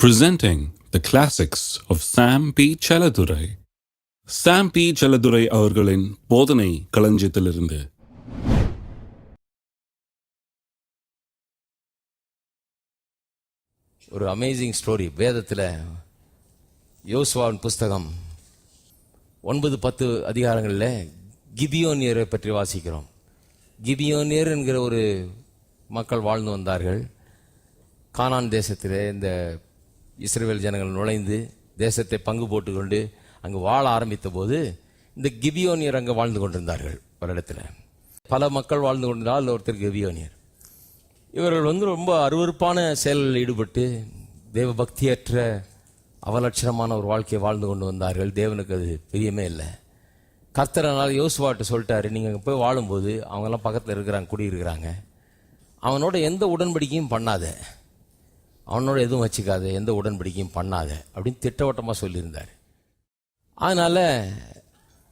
presenting the classics of Sam P. Chaladurai. Sam P. Chaladurai அவர்களின் போதனை களஞ்சியத்திலிருந்து ஒரு amazing story வேதத்தில் யோசுவாவின் புஸ்தகம் ஒன்பது பத்து அதிகாரங்களில் கிபியோனியரை பற்றி வாசிக்கிறோம் கிபியோனியர் என்கிற ஒரு மக்கள் வாழ்ந்து வந்தார்கள் கானான் தேசத்தில் இந்த இஸ்ரேல் ஜனங்கள் நுழைந்து தேசத்தை பங்கு போட்டுக்கொண்டு அங்கு வாழ ஆரம்பித்த போது இந்த கிபியோனியர் அங்கே வாழ்ந்து கொண்டிருந்தார்கள் ஒரு இடத்துல. பல மக்கள் வாழ்ந்து கொண்டிருந்தால் ஒருத்தர் கிபியோனியர். இவர்கள் வந்து ரொம்ப அருவருப்பான செயலில் ஈடுபட்டு தேவ பக்தியற்ற அவலட்சணமான ஒரு வாழ்க்கையை வாழ்ந்து கொண்டு வந்தார்கள். தேவனுக்கு அது பிரியமே இல்லை. கர்த்தரனால் யோசுவாட்டு சொல்லிட்டாரு நீங்கள் அங்கே போய் வாழும்போது அவங்கெல்லாம் பக்கத்தில் இருக்கிறாங்க குடியிருக்கிறாங்க. அவனோட எந்த உடன்படிக்கையும் பண்ணாத. அவனோட எதுவும் வச்சுக்காத எந்த உடன்படிக்கையும் பண்ணாத அப்படின்னு திட்டவட்டமாக சொல்லியிருந்தார். அதனால்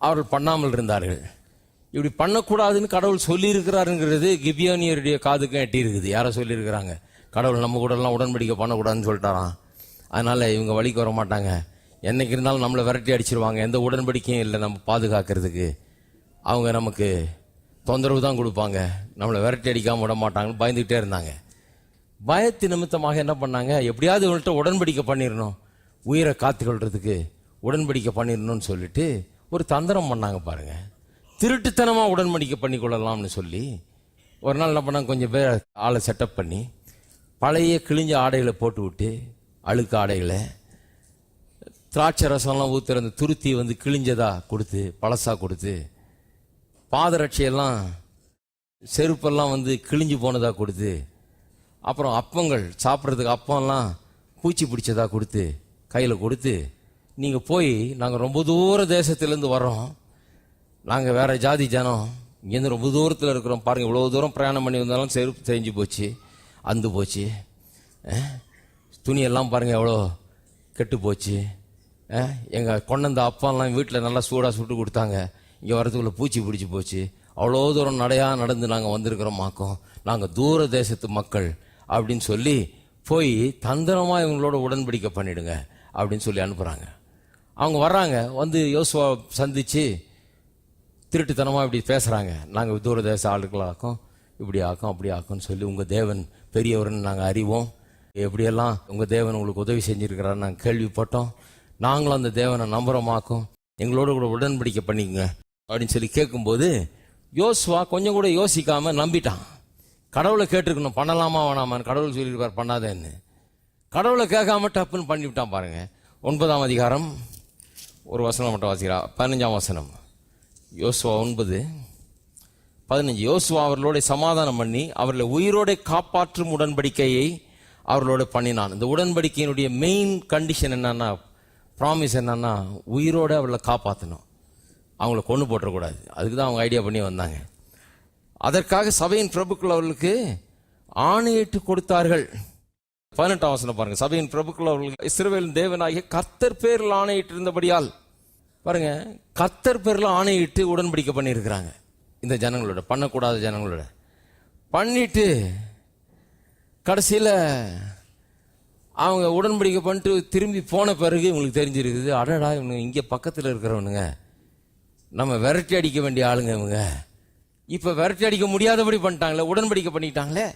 அவர்கள் பண்ணாமல் இருந்தார்கள். இப்படி பண்ணக்கூடாதுன்னு கடவுள் சொல்லியிருக்கிறாருங்கிறது கிபியோனியருடைய காதுக்கும் எட்டி இருக்குது யாரோ சொல்லியிருக்கிறாங்க. கடவுள் நம்ம கூடலாம் உடன்படிக்கை பண்ணக்கூடாதுன்னு சொல்லிட்டாராம். அதனால் இவங்க வழிக்கு வர மாட்டாங்க. என்னைக்கு இருந்தாலும் நம்மளை விரட்டி அடிச்சிருவாங்க. எந்த உடன்படிக்கையும் இல்லை நம்ம பாதுகாக்கிறதுக்கு. அவங்க நமக்கு தொந்தரவு தான் கொடுப்பாங்க. நம்மளை விரட்டி அடிக்காமல் விட மாட்டாங்கன்னு பயந்துக்கிட்டே இருந்தாங்க. பயத்து நிமித்தமாக என்ன பண்ணாங்க? எப்படியாவது இவங்கள்ட்ட உடன்படிக்கை பண்ணிடணும் உயிரை காத்துக்கொள்றதுக்கு உடன்படிக்கை பண்ணிடணும்னு சொல்லிட்டு ஒரு தந்திரம் பண்ணாங்க பாருங்க. திருட்டுத்தனமாக உடன்படிக்கை பண்ணிக்கொள்ளலாம்னு சொல்லி ஒரு நாள் என்ன பண்ணாங்க? கொஞ்சம் பேர் ஆளை செட்டப் பண்ணி பழைய கிழிஞ்ச ஆடைகளை போட்டு விட்டு அழுக்கு ஆடைகளை திராட்சை ரசம்லாம் ஊற்றுற அந்த துருத்தி வந்து கிழிஞ்சதாக கொடுத்து பழசாக கொடுத்து பாதரட்சையெல்லாம் செருப்பெல்லாம் வந்து கிழிஞ்சு போனதாக கொடுத்து அப்புறம் அப்பங்கள் சாப்பிட்றதுக்கு அப்பம்லாம் பூச்சி பிடிச்சதா கொடுத்து கையில் கொடுத்து நீங்கள் போய் நாங்கள் ரொம்ப தூர தேசத்துலேருந்து வர்றோம். நாங்கள் வேற ஜாதி ஜனம். இங்கேருந்து ரொம்ப தூரத்தில் இருக்கிறோம். பாருங்கள் இவ்வளோ தூரம் பிரயாணம் பண்ணி வந்தாலும் செருப்பு தெரிஞ்சு போச்சு அந்து போச்சு. துணியெல்லாம் பாருங்கள் எவ்வளோ கெட்டு போச்சு. எங்கள் கொண்டந்த அப்பாலாம் வீட்டில் நல்லா சூடாக சுட்டு கொடுத்தாங்க. இங்கே வரதுக்குள்ளே பூச்சி பிடிச்சி போச்சு. அவ்வளோ தூரம் நடையாக நடந்து நாங்கள் வந்திருக்கிறோமாக்கோம் நாங்கள் தூர தேசத்து மக்கள். அப்படின்னு சொல்லி போய் தந்திரமாக இவங்களோட உடன்படிக்கை பண்ணிடுங்க அப்படின்னு சொல்லி அனுப்புகிறாங்க அவங்க வர்றாங்க வந்து யோசுவா சந்தித்து திருட்டுத்தனமாக இப்படி பேசுகிறாங்க நாங்கள் தூர தேச ஆளுக்களாக்கும் இப்படி ஆக்கும் அப்படி ஆக்கும்னு சொல்லி உங்கள் தேவன் பெரியவர்னு நாங்கள் அறிவோம். எப்படியெல்லாம் உங்கள் தேவன் உங்களுக்கு உதவி செஞ்சுருக்கிறான்னு நாங்கள் கேள்விப்பட்டோம். நாங்களும் அந்த தேவனை நம்புறமாக்கும் எங்களோட கூட உடன்படிக்கை பண்ணிக்கங்க அப்படின்னு சொல்லி கேட்கும்போது யோசுவா கொஞ்சம் கூட யோசிக்காமல் நம்பிட்டான். கடவுளை கேட்டிருக்கணும் பண்ணலாமா வேணாமான்னு கடவுள் சொல்லியிருப்பார் பண்ணாதேன்னு. கடவுளை கேட்காம டப்புன்னு பண்ணிவிட்டான் பாருங்க. ஒன்பதாம் அதிகாரம் ஒரு வசனம் மட்டும் வாசிக்கிறா. பதினஞ்சாம் வசனம். யோசுவா ஒன்பது பதினஞ்சு. யோசுவா அவர்களோட சமாதானம் பண்ணி அவர்களை உயிரோட காப்பாற்றும் உடன்படிக்கையை அவர்களோட பண்ணினான். இந்த உடன்படிக்கையினுடைய மெயின் கண்டிஷன் என்னன்னா ப்ராமிஸ் என்னன்னா உயிரோட அவர்களை காப்பாற்றணும் அவங்கள கொண்டு போட்டுறக்கூடாது. அதுக்கு தான் அவங்க ஐடியா பண்ணி வந்தாங்க. அதற்காக சபையின் பிரபுக்கள் அவர்களுக்கு ஆணையிட்டு கொடுத்தார்கள். பதினெட்டாம் வசனம் பாருங்க. சபையின் பிரபுக்கள் அவர்களுக்கு இஸ்ரவேலின் தேவனாகிய கர்த்தர் பேரில் ஆணையிட்டு இருந்தபடியால் பாருங்க கர்த்தர் பேரில் ஆணையிட்டு உடன்படிக்கை பண்ணியிருக்கிறாங்க. இந்த ஜனங்களோட பண்ணக்கூடாத ஜனங்களோட. பண்ணிட்டு கடைசியில் அவங்க உடன்படிக்கை பண்ணிட்டு திரும்பி போன பிறகு இவங்களுக்கு தெரிஞ்சிருக்குது அடடா இவனுங்க இங்கே பக்கத்தில் இருக்கிறவனுங்க. நம்ம விரட்டி அடிக்க வேண்டிய ஆளுங்க இவங்க. இப்போ விரட்டி அடிக்க முடியாதபடி பண்ணிட்டாங்களே உடன்படிக்கை பண்ணிட்டாங்களே?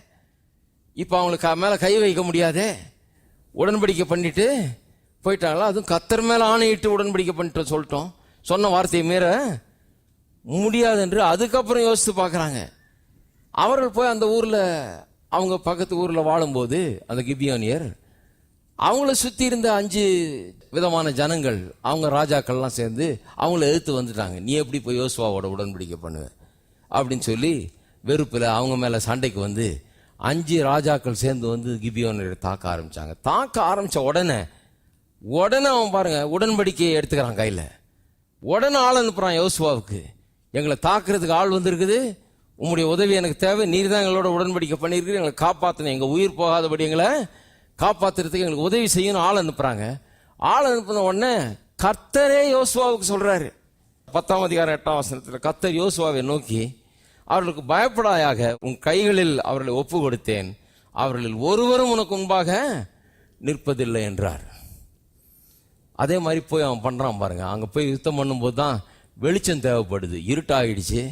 இப்போ அவங்களுக்கு மேலே கை வைக்க முடியாதே? உடன்படிக்கை பண்ணிட்டு போயிட்டாங்களா? அதுவும் கத்தர் மேலே ஆணையிட்டு உடன்படிக்கை பண்ணிட்டு சொல்லிட்டோம். சொன்ன வார்த்தையை மீற முடியாது என்று அதுக்கப்புறம் யோசித்து பார்க்குறாங்க. அவர்கள் போய் அந்த ஊரில் அவங்க பக்கத்து ஊரில் வாழும்போது அந்த கிபியோனியர் அவங்கள சுற்றி இருந்த அஞ்சு விதமான ஜனங்கள் அவங்க ராஜாக்கள்லாம் சேர்ந்து அவங்கள எதிர்த்து வந்துட்டாங்க. நீ எப்படி போய் யோசுவாவோட உடன்படிக்கை பண்ணுவ? அப்படின்னு சொல்லி வெறுப்பில் அவங்க மேலே சண்டைக்கு வந்து அஞ்சு ராஜாக்கள் சேர்ந்து வந்து கிபியோனை தாக்க ஆரம்பித்தாங்க தாக்க ஆரம்பித்த உடனே உடனே அவன் பாருங்க உடன்படிக்கையை எடுத்துக்கிறான் கையில். உடனே ஆள் அனுப்புகிறான் யோசுவாவுக்கு. எங்களை தாக்குறதுக்கு ஆள் வந்திருக்குது. உங்களுடைய உதவி எனக்கு தேவை. நீர் தான் எங்களோட உடன்படிக்கை பண்ணியிருக்கிறீங்க எங்களை காப்பாற்றணும் எங்கள் உயிர் போகாதபடி எங்களை காப்பாத்துறதுக்கு எங்களுக்கு உதவி செய்யணும் ஆள் அனுப்புகிறாங்க ஆள் அனுப்புன உடனே கர்த்தரே யோசுவாவுக்கு சொல்கிறாரு பத்தாம் அதிகாரம் எட்டாம் வசனத்தில் கர்த்தர் யோசுவாவை நோக்கி அவர்களுக்கு பயப்படாயாக உன் கைகளில் அவர்களை ஒப்பு கொடுத்தேன் அவர்களில் ஒருவரும் உனக்கு முன்பாக நிற்பதில்லை என்றார். அதே மாதிரி போய் அவன் பண்ணுறான் பாருங்க. அங்கே போய் யுத்தம் பண்ணும்போது தான் வெளிச்சம் தேவைப்படுது. இருட்டாகிடுச்சு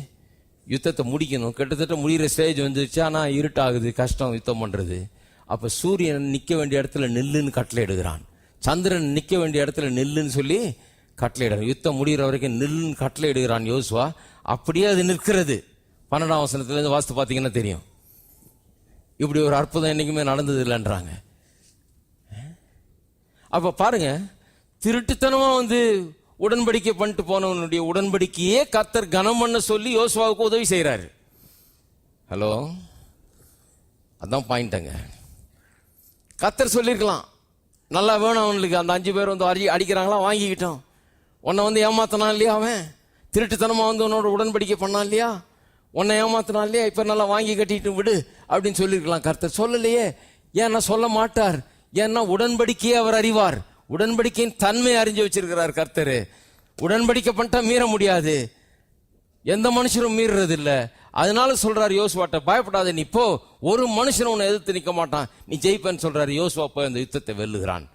யுத்தத்தை முடிக்கணும். கிட்டத்தட்ட முடிகிற ஸ்டேஜ் வந்துருச்சு. ஆனால் இருட்டாகுது. கஷ்டம் யுத்தம் பண்ணுறது அப்போ சூரியன் நிற்க வேண்டிய இடத்துல நெல்லுன்னு கட்டளை எடுக்கிறான். சந்திரன் நிற்க வேண்டிய இடத்துல நெல்லுன்னு சொல்லி கட்டளை இடுறான் யுத்தம் முடிகிற வரைக்கும் நெல்லுன்னு கட்டளை இடுகிறான் யோசுவா. அப்படியே அது நிற்கிறது. பன்னெண்டாம் வசனத்துலேருந்து வாஸ்து பார்த்தீங்கன்னா தெரியும். இப்படி ஒரு அற்புதம் என்றைக்குமே நடந்தது இல்லைன்றாங்க அப்போ பாருங்க திருட்டுத்தனமாக வந்து உடன்படிக்கை பண்ணிட்டு போனவனுடைய உடன்படிக்கையே கத்தர் கனம் பண்ண சொல்லி யோசுவாவுக்கு உதவி செய்கிறாரு ஹலோ? அதான் பாயிண்ட்டுங்க கத்தர் சொல்லியிருக்கலாம் நல்லா வேணும் அவனுக்கு. அந்த அஞ்சு பேர் வந்து அடி அடிக்கிறாங்களா? வாங்கிக்கிட்டோம். உன்னை வந்து ஏமாத்தனா இல்லையா அவன்? திருட்டுத்தனமாக வந்து உன்னோட உடன்படிக்கை பண்ணான் இல்லையா? உன்னை ஏமாத்தினா இல்லையா இப்போ நல்லா வாங்கி கட்டிட்டு விடு அப்படின்னு சொல்லியிருக்கலாம் கர்த்தர். சொல்லலையே. ஏன்னா சொல்ல மாட்டார். ஏன்னா உடன்படிக்கையே அவர் அறிவார். உடன்படிக்கையின் தன்மை அறிஞ்சு வச்சிருக்கிறார் கர்த்தர். உடன்படிக்கை பண்ணிட்டா மீற முடியாது. எந்த மனுஷரும் மீறுறது இல்லை அதனால சொல்றாரு யோசுவாட்ட பயப்படாத நீ போ. ஒரு மனுஷன் உன்னை எதிர்த்து நிற்க மாட்டான். நீ ஜெயிப்பேன்னு சொல்றாரு யோசுவா போய் அந்த யுத்தத்தை வெல்லுகிறான்.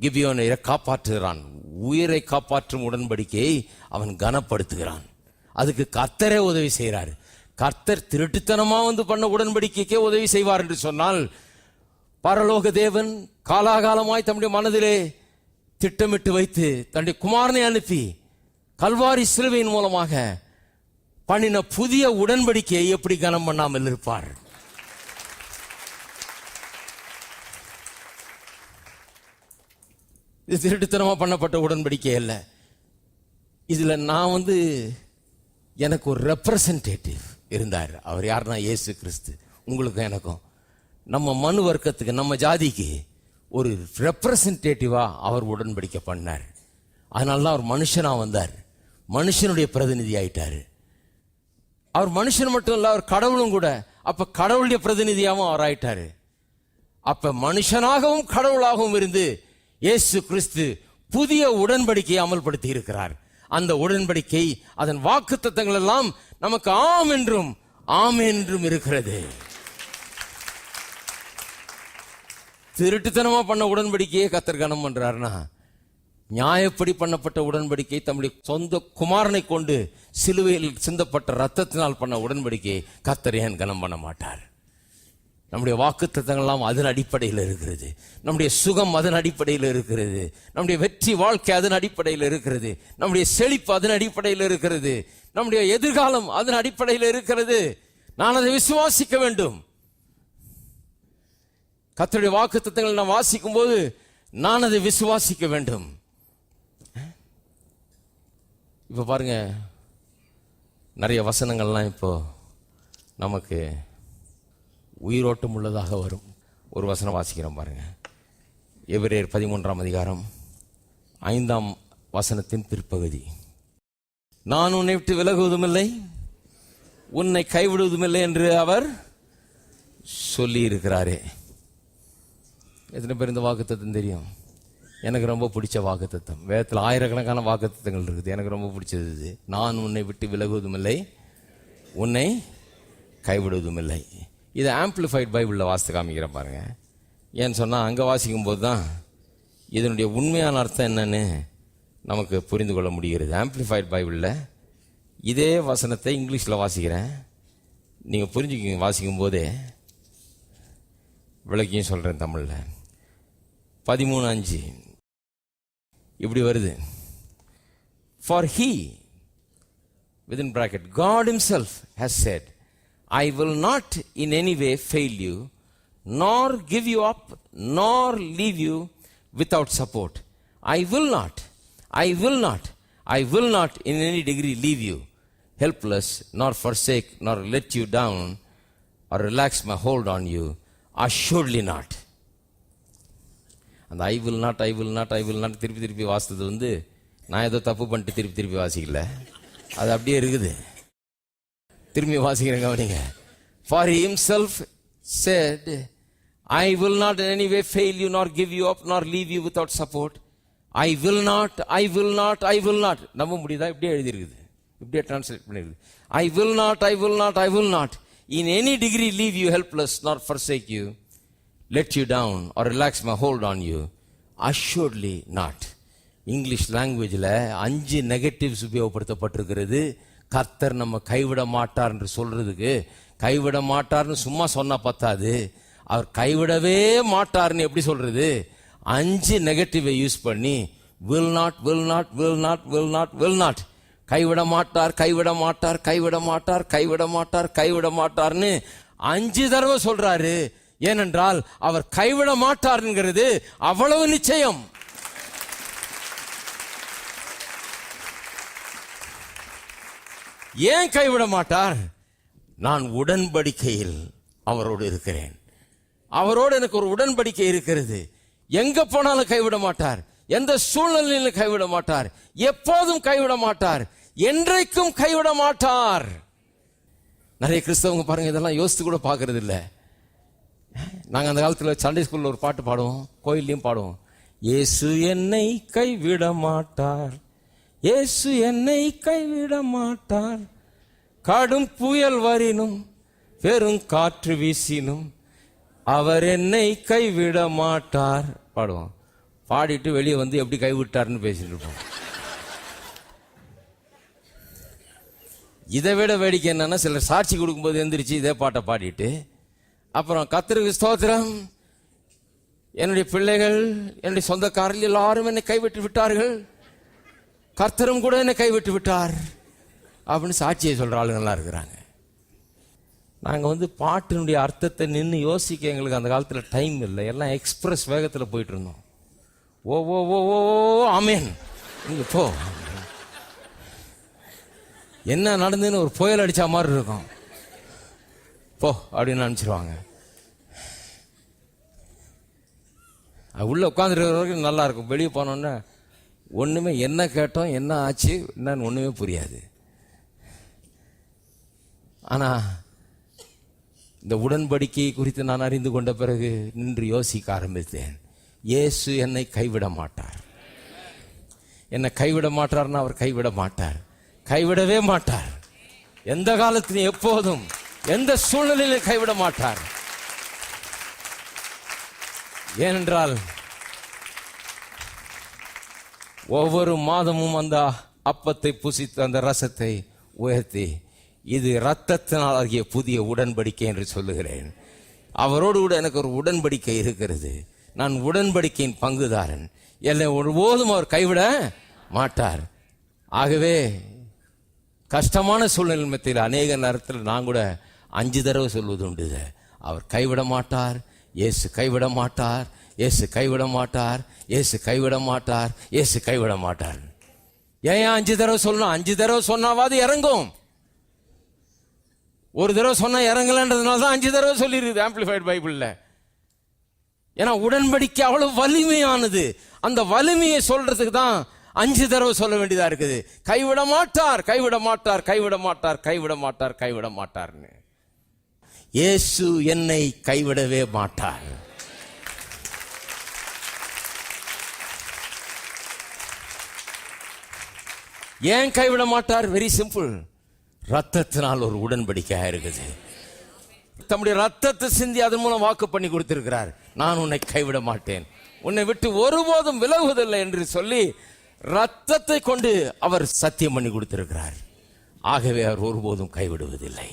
கிபியோனை காப்பாற்றுகிறான். உயிரை காப்பாற்றும் உடன்படிக்கையை அவன் கனப்படுத்துகிறான். அதுக்கு கர்த்தரே உதவி செய்கிறாரு கர்த்தர் திருட்டுத்தனமா வந்து பண்ண உடன்படிக்கைக்கே உதவி செய்வார் என்று சொன்னால் பரலோக தேவன் காலாகாலமாய் தம்முடைய மனதிலே திட்டமிட்டு வைத்து தன்னுடைய குமாரனை அனுப்பி கல்வாரி சிலுவையின் மூலமாக பண்ணின புதிய உடன்படிக்கையை எப்படி கனம் பண்ணாமல் இருப்பார்? இது திருட்டுத்தனமா பண்ணப்பட்ட உடன்படிக்கை அல்ல. இதுல நான் வந்து எனக்கு ஒரு ரெப்ரசன்டேட்டிவ் இருந்தார். அவர் யாருன்னா? இயேசு கிறிஸ்து. உங்களுக்கும் எனக்கும். நம்ம மனு வர்க்கத்துக்கு நம்ம ஜாதிக்கு ஒரு ரெப்ரசன்டேட்டிவாக அவர் உடன்படிக்கை பண்ணார். அதனால தான் அவர் மனுஷனாக வந்தார். மனுஷனுடைய பிரதிநிதி ஆயிட்டார். அவர் மனுஷன் மட்டும் இல்லை அவர் கடவுளும் கூட. அப்போ கடவுளுடைய பிரதிநிதியாகவும் அவர் ஆயிட்டார். அப்போ மனுஷனாகவும் கடவுளாகவும் இருந்து இயேசு கிறிஸ்து புதிய உடன்படிக்கையை அமல்படுத்தி இருக்கிறார். அந்த உடன்படிக்கை அதன் வாக்கு எல்லாம் நமக்கு ஆம் என்றும் ஆம் என்றும் இருக்கிறது. திருட்டுத்தனமா பண்ண உடன்படிக்கையே கத்தர் கனம் பண்றாருனா? நியாயப்படி பண்ணப்பட்ட உடன்படிக்கை தம்முடைய சொந்த குமாரனை கொண்டு சிலுவையில் சிந்தப்பட்ட ரத்தத்தினால் பண்ண உடன்படிக்கையை கத்தர் ஏன் கனம் பண்ண மாட்டார்? நம்முடைய வாக்கு எல்லாம் அதன் அடிப்படையில் இருக்கிறது. நம்முடைய சுகம் அதன் அடிப்படையில் இருக்கிறது. நம்முடைய வெற்றி வாழ்க்கை அதன் அடிப்படையில் இருக்கிறது. நம்முடைய செழிப்பு அதன் அடிப்படையில் இருக்கிறது. நம்முடைய எதிர்காலம் அதன் அடிப்படையில் இருக்கிறது. நான் அதை விசுவாசிக்க வேண்டும். கத்தனுடைய வாக்குத்தங்கள் நான் வாசிக்கும் போது நான் அதை விசுவாசிக்க வேண்டும். இப்போ பாருங்க நிறைய வசனங்கள்லாம் இப்போ நமக்கு உயிரோட்டம் உள்ளதாக வரும். ஒரு வசனம் வாசிக்கிறோம் பாருங்கள் எபிரேயர் பதிமூன்றாம் அதிகாரம் ஐந்தாம் வசனத்தின் பிற்பகுதி. நான் உன்னை விட்டு விலகுவதுமில்லை. உன்னை கைவிடுவதுமில்லை என்று அவர் சொல்லியிருக்கிறாரே. எத்தனை பேர் இந்த வாக்குத்தத்தம் தெரியும்? எனக்கு ரொம்ப பிடிச்ச வாக்குத்தத்தம். வேதத்தில் ஆயிரக்கணக்கான வாக்குத்தத்தங்கள் இருக்குது. எனக்கு ரொம்ப பிடிச்சது இது. நான் உன்னை விட்டு விலகுவதுமில்லை. உன்னை கைவிடுவதுமில்லை. இதை ஆம்பிளிஃபைட் பைபிளில் வாசித்து காமிக்கிறேன் பாருங்க. ஏன்னு சொன்னால் அங்கே வாசிக்கும் போது தான் இதனுடைய உண்மையான அர்த்தம் என்னன்னு நமக்கு புரிந்து கொள்ள முடிகிறது. ஆம்பிளிஃபைட் பைபிளில் இதே வசனத்தை இங்கிலீஷில் வாசிக்கிறேன். நீங்கள் புரிஞ்சுக்கிங்க வாசிக்கும் போதே விளக்கியும் சொல்கிறேன் தமிழில். பதிமூணு அஞ்சு. இப்படி வருது. For he bracket God god self has said i will not in any way fail you nor give you up nor leave you without support i will not i will not i will not in any degree leave you helpless nor forsake nor let you down or relax my hold on you assuredly not அந்த I will not I will not I will not திருப்பி திருப்பி வாசித்தது வந்து நான் ஏதோ தப்பு பண்ணிட்டு திருப்பி திருப்பி வாசிக்கல அது அப்படியே இருக்குது திரும்பி வாசிக்கிறேன் கவனிங்க. For himself said I will not any way fail you not give you up not leave you without support I will not I will not I will not நம்ப முடியுதா? இப்படியே எழுதியிருக்குது. இப்படியே translate பண்ணிருக்குது I will not I will not I will not in any degree leave you helpless not forsake you let you down or relax my hold on you assuredly not English லாங்குவேஜில் அஞ்சு negatives உபயோகப்படுத்தப்பட்டிருக்கிறது. கர்த்தர் நம்ம கைவிட மாட்டார் என்று சொல்றதுக்கு கைவிட மாட்டார்னு சும்மா சொன்னா பத்தாது. அவர் கைவிடவே மாட்டார்னு எப்படி சொல்றது? அஞ்சு நெகட்டிவை யூஸ் பண்ணி will not will not will not will not will not கைவிட மாட்டார் கைவிட மாட்டார் கைவிட மாட்டார் கைவிட மாட்டார் கைவிட மாட்டார்னு அஞ்சு தடவை சொல்றாரு. ஏனென்றால் அவர் கைவிட மாட்டார்ங்கிறது அவ்வளவு நிச்சயம். ஏன் கைவிட மாட்டார்? நான் உடன்படிக்கையில் அவரோடு இருக்கிறேன். அவரோடு எனக்கு ஒரு உடன்படிக்கை இருக்கிறது. எங்க போனாலும் கைவிட மாட்டார். எந்த சூழ்நிலையிலும் கைவிட மாட்டார். எப்போதும் கைவிட மாட்டார். என்றைக்கும் கைவிட மாட்டார். நிறைய கிறிஸ்தவங்க பாருங்க இதெல்லாம் யோசித்து கூட பார்க்கறது இல்லை. நாங்கள் அந்த காலத்தில் சண்டே ஸ்கூலில் ஒரு பாட்டு பாடுவோம் கோயில்லையும் பாடுவோம். இயேசு என்னை கைவிட மாட்டார். இயேசு என்னை கைவிட மாட்டார். கடும் புயல் வரினும் பெரும் காற்று வீசினும் அவர் என்னை கைவிட மாட்டார். பாடுவோம். பாடிட்டு வெளியே வந்து எப்படி கைவிட்டார்னு பேசிட்டு இருப்போம். இதை விட வேடிக்கை என்னன்னா சிலர் சாட்சி கொடுக்கும்போது எந்திரிச்சு இதே பாட்டை பாடிட்டு அப்புறம் கத்திரிக்கு ஸ்தோத்திரம். என்னுடைய பிள்ளைகள் என்னுடைய சொந்தக்காரர்கள் எல்லாரும் என்னை கைவிட்டு விட்டார்கள். கர்த்தரும் கூட என்னை கைவிட்டு விட்டார். அப்படின்னு சாட்சியை சொல்கிற ஆளுங்கள்லாம் இருக்கிறாங்க. நாங்கள் வந்து பாட்டினுடைய அர்த்தத்தை நின்று யோசிக்க எங்களுக்கு அந்த காலத்தில் டைம் இல்லை. எல்லாம் எக்ஸ்பிரஸ் வேகத்தில் போயிட்டு இருந்தோம். ஓ ஓ ஓ ஓ ஓ, ஆமேன். நீங்கள் போ. என்ன நடந்துன்னு ஒரு புயல் அடித்தா மாதிரி இருக்கும். போ அப்படின்னு நினச்சிருவாங்க உள்ளே உட்காந்துருக்கிற வரைக்கும் நல்லா இருக்கும். வெளியே போனோன்னே ஒன்றுமே என்ன கேட்டோம் என்ன ஆச்சு என்னன்னு ஒன்றுமே புரியாது. ஆனால் இந்த உடன்படிக்கை குறித்து நான் அறிந்து கொண்ட பிறகு நின்று யோசிக்க ஆரம்பித்தேன். இயேசு என்னை கைவிட மாட்டார். என்னை கைவிட மாட்டார்னா அவர் கைவிட மாட்டார். கைவிடவே மாட்டார். எந்த காலத்திலும் எப்போதும் எந்த சூழ்நிலையிலும் கைவிட மாட்டார். ஏனென்றால் ஒவ்வொரு மாதமும் அந்த அப்பத்தை புசித்து அந்த ரசத்தை உயர்த்தி இது ரத்தத்தினால் ஆகிய புதிய உடன்படிக்கை என்று சொல்லுகிறேன். அவரோடு கூட எனக்கு ஒரு உடன்படிக்கை இருக்கிறது. நான் உடன்படிக்கையின் பங்குதாரன். என்னை ஒருபோதும் அவர் கைவிட மாட்டார். ஆகவே கஷ்டமான சூழ்நிலை மத்தியில் அநேக நேரத்தில் நான் கூட அஞ்சு தடவை சொல்வது உண்டு. அவர் கைவிட மாட்டார் இயேசு கைவிட மாட்டார் இயேசு கைவிட மாட்டார் இயேசு கைவிட மாட்டார் இயேசு கைவிட மாட்டார் ஏன் அஞ்சு தடவை சொல்லணும்? அஞ்சு தடவை சொன்னாவாது இறங்கும். ஒரு தடவை சொன்னா இறங்கலன்றதுனால தான் அஞ்சு தடவை சொல்லிருக்குது ஆம்பிளிஃபைட் பைபிளில் ஏன்னா உடன்படிக்கை அவ்வளவு வலிமையானது. அந்த வலிமையை சொல்றதுக்கு தான் அஞ்சு தடவை சொல்ல வேண்டியதா இருக்குது. கைவிட மாட்டார் கைவிட மாட்டார் கைவிட மாட்டார் கைவிட மாட்டார் கைவிட மாட்டார்னு இயேசு என்னை கைவிடவே மாட்டார். ஏன் கைவிட மாட்டார் வெரி சிம்பிள் ரத்தத்தினால் ஒரு உடன்படிக்கையாக இருக்குது தம்முடைய ரத்தத்தை சிந்தி அதன் மூலம் வாக்கு பண்ணி கொடுத்திருக்கிறார். நான் உன்னை கைவிட மாட்டேன். உன்னை விட்டு ஒருபோதும் விலகுவதில்லை என்று சொல்லி ரத்தத்தை கொண்டு அவர் சத்தியம் பண்ணி கொடுத்திருக்கிறார். ஆகவே அவர் ஒருபோதும் கைவிடுவதில்லை.